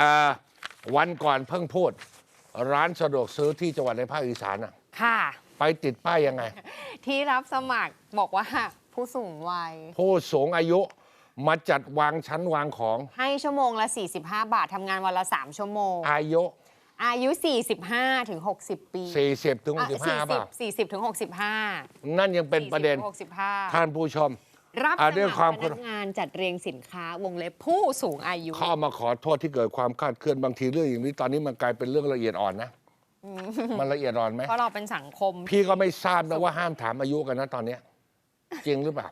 อ่าวันก่อนเพิ่งพูด ร้านสะดวกซื้อที่จังหวัดในภาคอีสานน่ะค่ะ ไปติดป้ายยังไง ที่รับสมัครบอกว่าผู้สูงวัย ผู้สูงอายุมาจัดวางชั้นวางของ ให้ชั่วโมงละ 45 บาททำงานวันละ 3 ชั่วโมง อายุ อายุ 45 ถึง 60 ปี40ถึงอะ65ป่ะ40 40 ถึง 65 นั่นยังเป็นประเด็น40ถึง65 ท่านผู้ชม รับสอะด้วยมัคความรพนักงานจัดเรียงสินค้าวงเล็บผู้สูงอายุเข้ามาขอโทษที่เกิดความคลาดเคลื่อนบางทีเรื่องอย่างนี้ตอนนี้มันกลายเป็นเรื่องละเอียดอ่อนนะมันละเอียดอ่อนไหมเพราะเราเป็นสังคม พี่ก็ไม่ทราบนะว่าห้ามถามอายุกันนะตอนเนี้ยจริงหรือเปล่า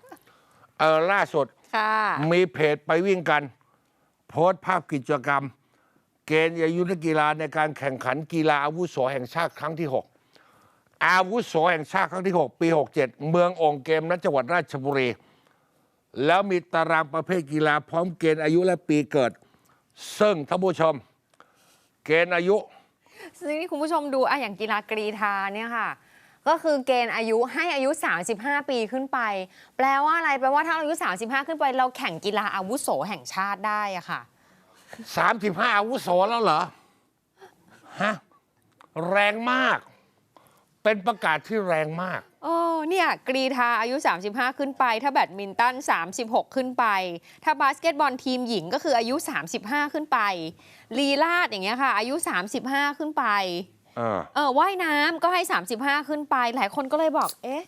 เออล่าสุดค่ะมีเพจไปวิ่งกัน โพสต์ภาพกิจกรรม เกณฑ์อายุนักกีฬาในการแข่งขันกีฬาอาวุโสแห่งชาติครั้งที่ 6 อาวุโสแห่งชาติครั้งที่ 6 ปี 67 เมืององค์เกมณจังหวัดราชบุรี แล้วมีตารางประเภทกีฬาพร้อมเกณฑ์อายุและปีเกิด ซึ่งท่านผู้ชม เกณฑ์อายุซึ่งนี่คุณผู้ชมดูอะอย่างกีฬากรีธาเนี่ยค่ะ ก็คือเกณฑ์อายุให้อายุ 35 ปีขึ้นไป แปลว่าอะไรแปลว่าถ้าเราอายุ 35 ขึ้นไป เราแข่งกีฬาอาวุโสแห่งชาติได้อะค่ะ 35อาวุโสแล้วเหรอฮะแรงมาก เป็นประกาศที่แรงมากโอ้ เนี่ยกรีธาอายุ 35 ขึ้นไป ถ้าแบดมินตัน 36 ขึ้นไป ถ้าบาสเกตบอลทีมหญิงก็คืออายุ 35 ขึ้นไป ลีลาดอย่างเงี้ยค่ะ อายุ 35 ขึ้นไป เออเออว่ายน้ำก็ให้ 35 ขึ้นไป หลายคนก็เลยบอก เอ๊ะ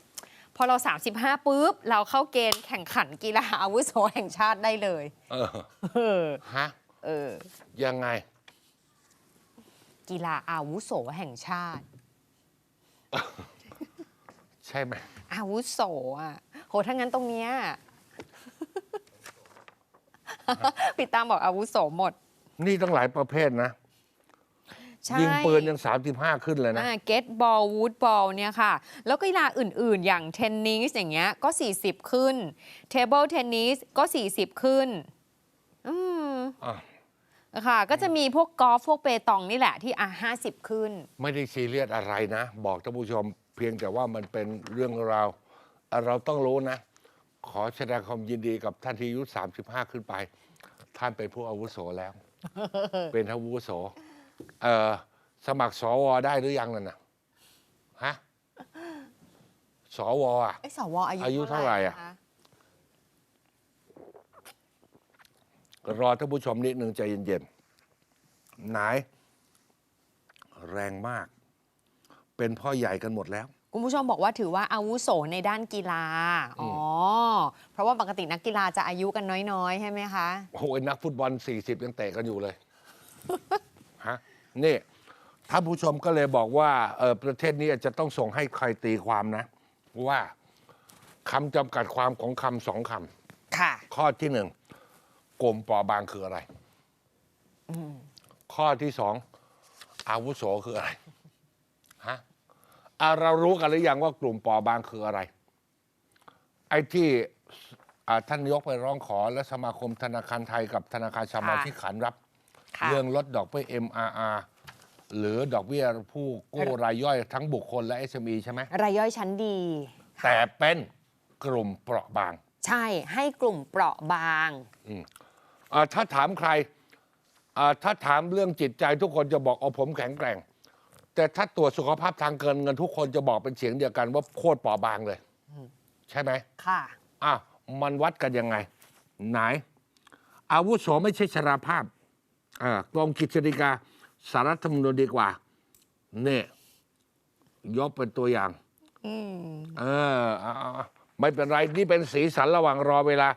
พอเรา 35ปุ๊บ เราเข้าเกณฑ์แข่งขันกีฬาอาวุโสแห่งชาติได้เลย เออเออฮะเออยังไง กีฬาอาวุโสแห่งชาติ ใช่ไหมอาวุโสอะโหถ้างั้นตรงเนี้ยปิดตามบอกอาวุโสหมด นี่ต้องหลายประเภทนะ ใช่ยิงปืนยัง 35 ขึ้นเลยนะ เกตบอลวูดบอลเนี่ยค่ะ แล้วก็กีฬาอื่นๆ อย่างเทนนิสอย่างเงี้ยก็ 40 ขึ้น เทเบิลเทนนิสก็ 40 ขึ้น อืมอะค่ะ ก็จะมีพวกกอล์ฟพวกเปตองนี่แหละที่อะ50ขึ้น ไม่ได้ซีเรียสอะไรนะ บอกท่านผู้ชม เพียงแต่ว่ามันเป็นเรื่องราวอะเราต้องรู้นะ ขอแสดงความยินดีกับท่านที่อายุ 35 ขึ้นไป ท่านเป็นผู้อาวุโสแล้ว เป็นอาวุโสเอ่อสมัครสวได้หรือยังนั่นน่ะฮะสวอะ ไอ้สวอายุอายุเท่าไหร่อะ นครอท่านผู้ชมนิดหนึ่งใจเย็นๆไหนแรงมาก เป็นพ่อใหญ่กันหมดแล้ว คุณผู้ชมบอกว่าถือว่าอาวุโสในด้านกีฬา อ๋อ เพราะว่าปกตินักกีฬาจะอายุกันน้อยๆ ใช่ไหมคะ โอ้ยนักฟุตบอล 40 ยังเตะกันอยู่เลย ฮะ นี่ท่านผู้ชมก็เลยบอกว่าเออประเทศนี้อาจจะต้องส่งให้ใครตีความนะ ว่าคำจำกัดความของคำสองคค่ะำข้อที่หนึ่งกลุ่มเปอบางคืออะไร ข้อที่สองอาวุโสคืออะไรฮะอะ เรารู้กันหรือยังว่ากลุ่มเปอบางคืออะไร ไอ้ที่อ่าท่านนายกไปร้องขอและสมาคมธนาคารไทยกับธนาคารชาวมาค่ะที่ขันรับค่ะเรื่องลดดอกเบี้ย MRR หรือดอกเบี้ยผู้กู้รายย่อยทั้งบุคคลและ SME ใช่ไหมรายย่อยชั้นดี แต่เป็นกลุ่มเปราะบาง ใช่ให้กลุ่มเปราะบางอ่าถ้าถามใครอ่าถ้าถามเรื่องจิตใจทุกคนจะบอกเอาผมแข็งแกร่ง แต่ถ้าตรวจสุขภาพทางเกินเงินทุกคนจะบอกเป็นเสียงเดียวกันว่าโคตรเปราะบางเลย ใช่ไหมค่ะอ้าวมันวัดกันยังไง ไหน อาวุโสไม่ใช่ชราภาพอ่ากรมกิจฎีกาสารรัฐธรรมนูญดีกว่าเนี่ยยกเป็นตัวอย่าง อืม เออเอาเอาเอาไม่เป็นไร นี่เป็นสีสันระหว่างรอเวลา